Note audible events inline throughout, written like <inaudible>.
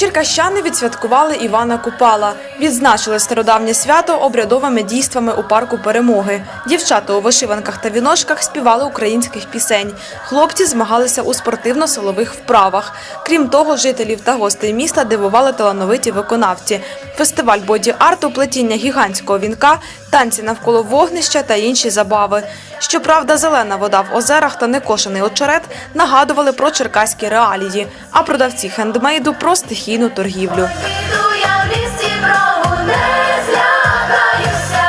Черкащани відсвяткували Івана Купала. Відзначили стародавнє свято обрядовими дійствами у парку перемоги. Дівчата у вишиванках та віночках співали українських пісень. Хлопці змагалися у спортивно-силових вправах. Крім того, жителів та гостей міста дивували талановиті виконавці. Фестиваль боді-арту, плетіння гігантського вінка, танці навколо вогнища та інші забави. Щоправда, зелена вода в озерах та некошений очерет нагадували про черкаські реалії, а продавці хендмейду про стихійну торгівлю. Піду я в лісі брову, не злякаюся,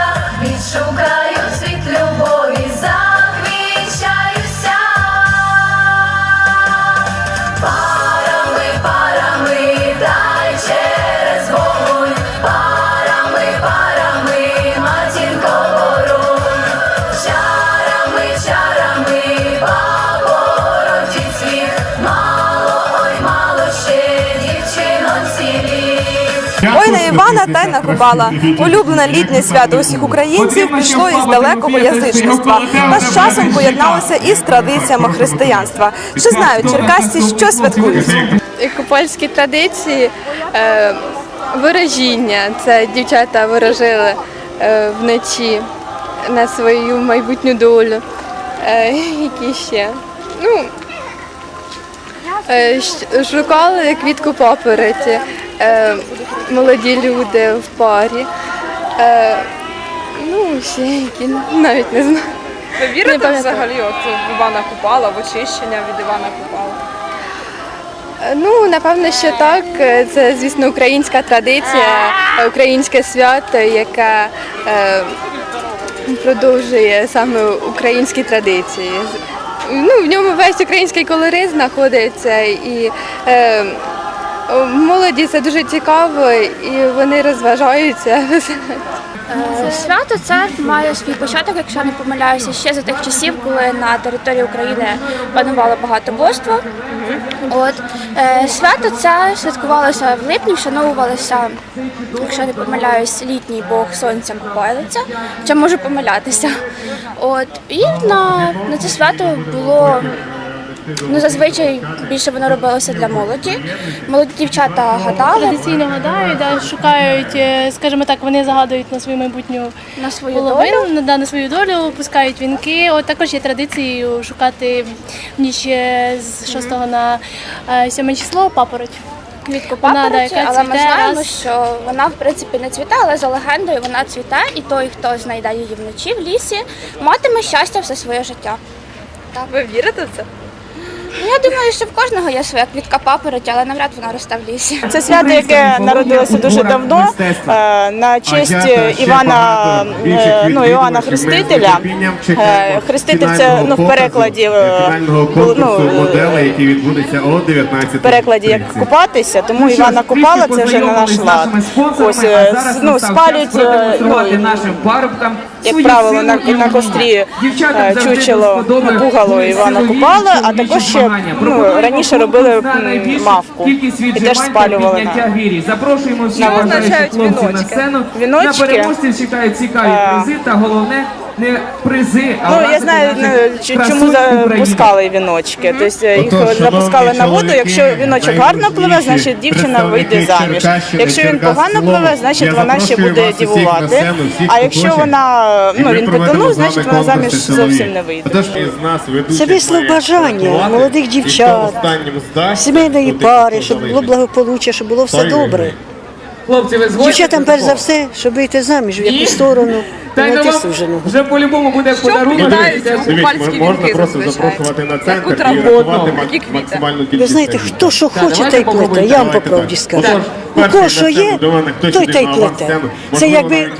Івана та й на Купала. Улюблене літнє свято усіх українців пішло із далекого язичництва та з часом поєдналося із традиціями християнства. Чи знають черкасці, що святкують? купальські традиції, е, виражіння. Це дівчата виражили е, вночі на свою майбутню долю. Е, які ще? Ну, шукали квітку папороті, е, молоді люди в парі. Е, ну, ще які навіть не знаю. Ви Не вірите пам'ятаю. взагалі от в Івана Купала, в очищення від Івана Купала? Ну, напевно, що так. Це, звісно, українська традиція, українське свято, яке е, продовжує саме українські традиції. Ну, в ньому весь український колорит знаходиться і е, молоді це дуже цікаво, і вони розважаються. <laughs> Е, Свято це має свій початок, якщо не помиляюся, ще за тих часів, коли на території України панувало багатоборство. От е, свято це святкувалося в липні, вшановувалося, якщо не помиляюсь, літній бог сонця Купайлиця, хоча можу помилятися. От і на, на це свято було ну зазвичай більше воно робилося для молоді. Молоді дівчата гадали традиційно гадають, да, шукають, е, скажімо так, вони загадують на свою майбутню на свою долю. половину, на, да, на свою долю, пускають вінки. От також є традицією шукати в ніч е, з 6 на е, 7 число папороть. квітку Вона, да, папороті, яка але ми знаємо, раз. що вона в принципі не цвіте, але за легендою вона цвіте, і той, хто знайде її вночі в лісі, матиме щастя все своє життя. Ви вірите в це? Ну я думаю, що в кожного є своя квітка папороті, але навряд вона росте в лісі. Це свято, яке народилося дуже давно е, на честь Івана е, ну, Іоанна Хрестителя. Е, Хреститель це ну, в перекладі ну, моделей, які відбудуться о 19 в перекладі як купатися, тому Івана Купала це вже на наш лад. Ось ну, спалюють ну, нашим парубкам. Як правило, на, на кострі е, чучело пугало Івана Купала, а також ще ну, раніше робили мавку. і теж спалювали на Запрошуємо всіх хлопців на сцену. Віночки? На переможців чекають цікаві призи та головне не призи, а Ну я знаю ну, чому запускали віночки. Тобто їх запускали на воду. Якщо віночок гарно пливе, значить дівчина вийде заміж. Якщо він погано пливе, значить вона ще буде дівувати. А якщо вона ну він потонув, значить вона заміж зовсім не вийде. Це вислов бажання молодих дівчат, сімейної пари, щоб було благополуччя, щоб було все добре. Хлопці, ви згодні? Дівчатам перш за все, щоб вийти заміж, в яку сторону Та й вам вже по-любому буде подарунок. можна просто запрошувати на центр і рахувати максимальну кількість. Ви знаєте, хто що хоче, та й плете. Я вам по правді скажу. У кого що є, той та й плете. Це якби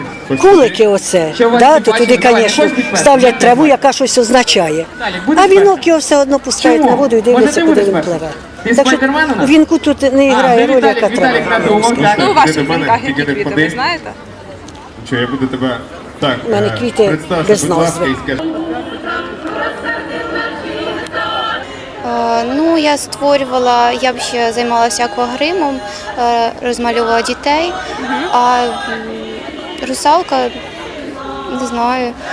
кулики оце, да, то туди, звісно, ставлять траву, яка щось означає. А вінок його все одно пускають на воду і дивляться, куди він пливе. Так що у вінку тут не грає роль, яка треба. Ну, у ваших вінках які квіти, ви знаєте? Що я буду тебе так У мене е, квіти без будь ласка, назви. Е, Ну, я створювала, я б ще займалася аквагримом, е, розмалювала дітей, а русалка, не знаю. <laughs>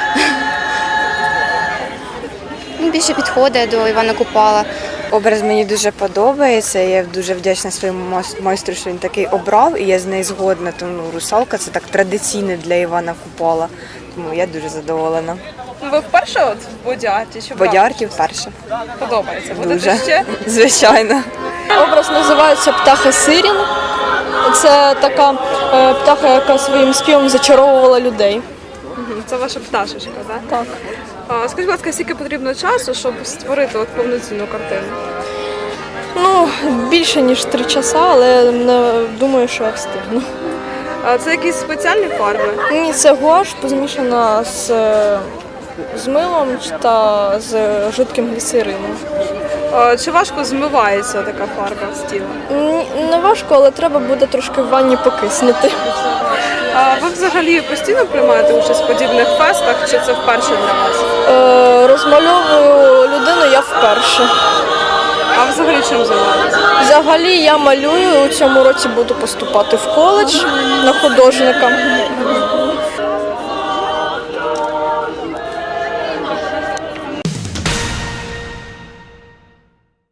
Ну, більше підходить до Івана Купала. Образ мені дуже подобається. Я дуже вдячна своєму майстру, що він такий обрав, і я з нею згодна. Тому ну, русалка це так традиційно для Івана Купала. Тому я дуже задоволена. Ну, Ви вперше от в Бодіарті чи в Бодярки вперше. Подобається? Будете Дуже. ще? <laughs> Звичайно. Образ називається птаха Сирін. Це така е, птаха, яка своїм співом зачаровувала людей. Мгм, Це ваша пташечка, так? Так. Скажіть, будь ласка, скільки потрібно часу, щоб створити от повноцінну картину? Ну, більше ніж три часа, але не думаю, що я встигну. А, це якісь спеціальні фарби? Ні, це гуаш позмішана з, е, з милом та з жидким гліцерином. А, чи важко змивається така фарба з тіла? Ні, Не важко, але треба буде трошки в ванні покиснути. А ви взагалі постійно приймаєте участь в подібних фестах, чи це вперше для вас? Е, розмальовую людину я вперше. А взагалі чим займаєтеся? Взагалі я малюю у цьому році буду поступати в коледж на художника.